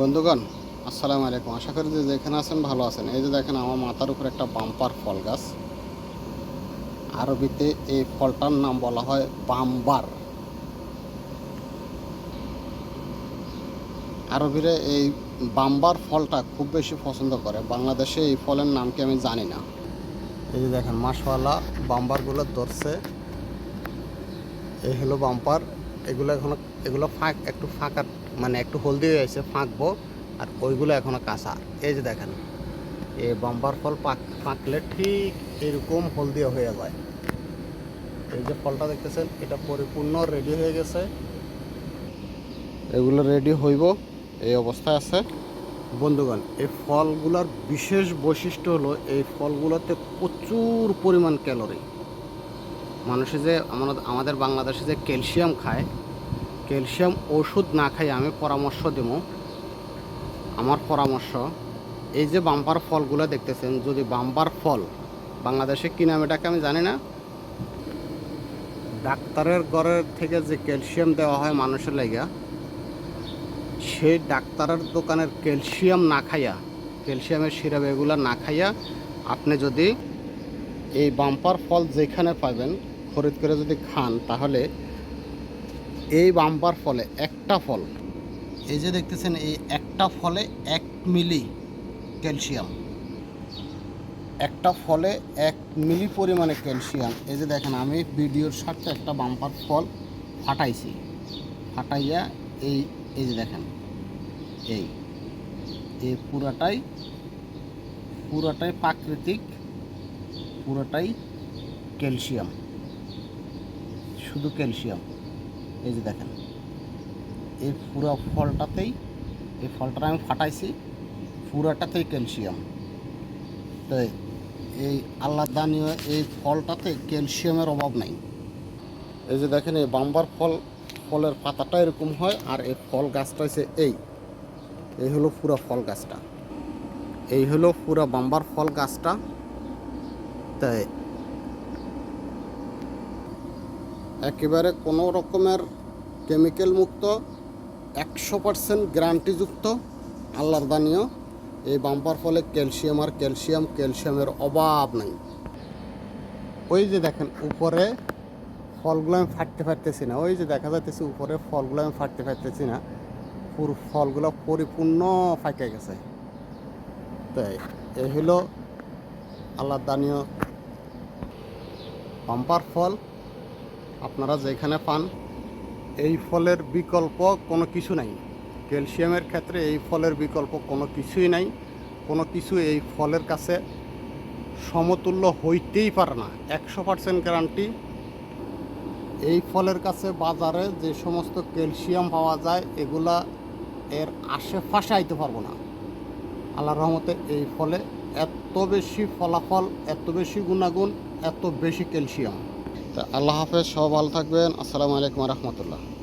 বন্ধুগণ, আসসালামু আলাইকুম। আশা করি যে যেখানে আছেন ভালো আছেন। এই যে দেখেন, আমার মাথার উপর একটা বাম্পার ফল গাছ। আরবিতে এই ফলটার নাম বলা হয় বাম্বার। আরবিরে এই বাম্বার ফলটা খুব বেশি পছন্দ করে। বাংলাদেশে এই ফলের নাম কি আমি জানি না। এই যে দেখেন মাসওয়ালা বাম্বারগুলো ধরছে। এই হলো বাম্পার। এগুলো এখনও এগুলো ফাঁক একটু ফাঁকা মানে একটু হলদি হয়ে আছে, ফাঁকবো। আর ওইগুলো এখনও কাঁচা। এই যে দেখেন, এই বাম্বার ফল পাক, পাকলে ঠিক এরকম হলদি হয়ে যায়। এই যে ফলটা দেখতেছেন, এটা পরিপূর্ণ রেডি হয়ে গেছে। এগুলো রেডি হইব, এই অবস্থায় আছে। বন্ধুগণ, এই ফলগুলোর বিশেষ বৈশিষ্ট্য হলো, এই ফলগুলোতে প্রচুর পরিমাণ ক্যালোরি। মানুষে যে আমাদের বাংলাদেশে যে ক্যালসিয়াম খায় ক্যালসিয়াম ওষুধ না খাই আমি পরামর্শ দেব। আমার পরামর্শ, এই যে বাম্পার ফলগুলো দেখতেছেন, যদি বাম্পার ফল বাংলাদেশে কি নাম এটাকে, আমি জানি না। ডাক্তারের ঘরের থেকে যে ক্যালসিয়াম দেওয়া হয় মানুষের লাইগা সেই ডাক্তারের দোকানের ক্যালসিয়াম না খাইয়া, ক্যালসিয়ামের সিরাপ এগুলো না খাইয়া আপনি যদি এই বাম্পার ফল যেখানে পাবেন, খরিদ করে যদি খান, তাহলে এই বাম্পার ফলে, একটা ফল। এই যে দেখতেছেন, এই একটা ফলে এক মিলি ক্যালসিয়াম। একটা ফলে এক মিলি পরিমাণে ক্যালসিয়াম। এই যে দেখেন, আমি ভিডিওর সাথে একটা বাম্পার ফল ফাটাইছি। ফাটাইয়া এই এই যে দেখেন, এই এই পুরাটাই পুরাটাই প্রাকৃতিক, পুরোটাই ক্যালসিয়াম। শুধু ক্যালসিয়াম। এই যে দেখেন। এই পুরো ফলটাতেই, এই ফলটা আমি ফাটাইছি, পুরাটাতেই ক্যালসিয়াম। তো এই আল্লাহ দানীয় এই ফলটাতে ক্যালসিয়ামের অভাব নাই। এই যে দেখেন, এই বাম্বার ফল, ফলের পাতাটা এরকম হয়, আর এই ফল গাছটা হচ্ছে এই। এই হলো পুরা ফল গাছটা। এই হলো পুরা বাম্বার ফল গাছটা। তাই একেবারে কোনো রকমের কেমিক্যাল মুক্ত, একশো পার্সেন্ট গ্যারান্টিযুক্ত আল্লাহর দানীয় এই বাম্পার ফলে ক্যালসিয়াম আর ক্যালসিয়াম ক্যালসিয়ামের অভাব নাই। ওই যে দেখেন, উপরে ফলগুলো আমি ফাটতে ফাটতেছি না। ওই যে দেখা যাইতেছে, উপরে ফলগুলো আমি ফাটতে ফাটতেছি না। পুরো ফলগুলো পরিপূর্ণ ফাঁকে গেছে। তাই, এই হলো আল্লাহ দানীয় পাম্পার ফল আপনারা যেখানে পান। এই ফলের বিকল্প কোনো কিছু নাই। ক্যালসিয়ামের ক্ষেত্রে এই ফলের বিকল্প কোনো কিছুই নাই। কোনো কিছু এই ফলের কাছে সমতুল্য হইতেই পারে না। একশো পার্সেন্ট গ্যারান্টি। এই ফলের কাছে বাজারে যে সমস্ত ক্যালসিয়াম পাওয়া যায়, এগুলা এর আশেপাশে আইতে পারব না। আল্লাহর রহমতে এই ফলে এত বেশি ফলাফল, এত বেশি গুণাগুণ, এত বেশি ক্যালসিয়াম। আল্লাহ হাফেজ সব ভালো থাকবেন। আসসালামু আলাইকুম রহমতুল্লাহ।